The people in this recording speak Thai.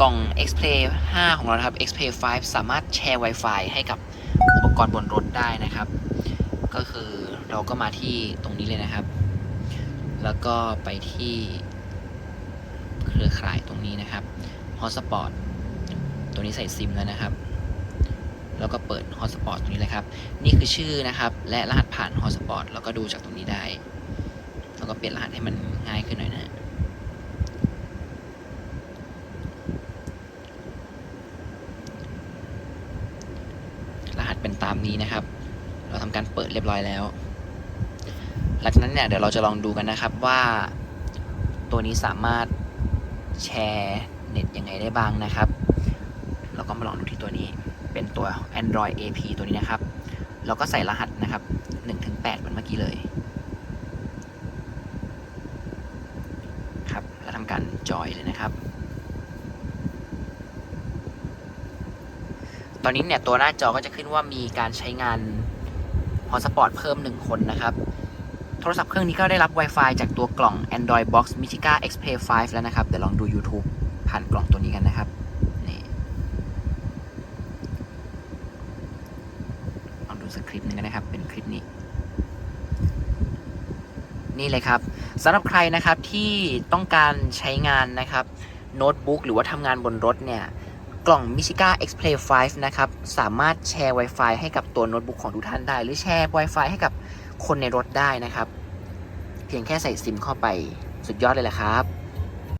กล่อง Xplay 5 ของเราครับ Xplay 5 สามารถแชร์ Wi-Fi ให้กับอุปกรณ์บนรถได้นะครับ ก็คือเราก็มาที่ตรงนี้เลยนะครับ แล้วก็ไปที่เครือข่ายตรงนี้นะครับ Hotspot ตัวนี้ใส่ซิมแล้วนะครับ แล้วก็เปิด Hotspot ตรงนี้เลยครับ นี่คือชื่อนะครับ และรหัสผ่าน Hotspot แล้วก็ดูจากตรงนี้ได้ แล้วก็เปลี่ยนรหัสให้มันง่ายขึ้นหน่อยนะ รหัส เป็นตามนี้นะครับ เราทำการเปิดเรียบร้อยแล้ว หลังจากนั้นเนี่ยเดี๋ยวเราจะลองดูกันนะครับว่า ตัวนี้สามารถแชร์เน็ตยังไงได้บ้างนะครับ เราก็มาลองดูที่ตัวนี้เป็นตัว Android AP ตัวนี้นะครับ เราก็ใส่รหัสนะครับ1-8เหมือนเมื่อกี้เลยครับแล้วทำการจอยเลยนะครับ ตอนนี้เนี่ยตัวหน้าจอก็จะขึ้นว่ามีการใช้งาน Hotspot เพิ่ม 1 คนนะครับ โทรศัพท์เครื่องนี้ก็ได้รับ Wi-Fi จากตัวกล่อง Android Box Mitica Xplay 5 แล้วนะครับ เดี๋ยวลองดู YouTube ผ่านกล่องตัวนี้กันนะครับนี่ลองดูสักคลิปหนึงกันนะครับ เป็นคลิปนี้ นี่เลยครับสำหรับใครนะครับที่ต้องการใช้งานนะครับโน้ตบุ๊กหรือว่าทำงานบนรถเนี่ย กล่อง Michiga Xplay 5 นะครับ สามารถแชร์ Wi-Fi ให้กับตัวโน้ตบุ๊กของทุกท่านได้ หรือแชร์ Wi-Fi ให้กับคนในรถได้นะครับ เพียงแค่ใส่ซิมเข้าไปสุดยอดเลยแหละครับ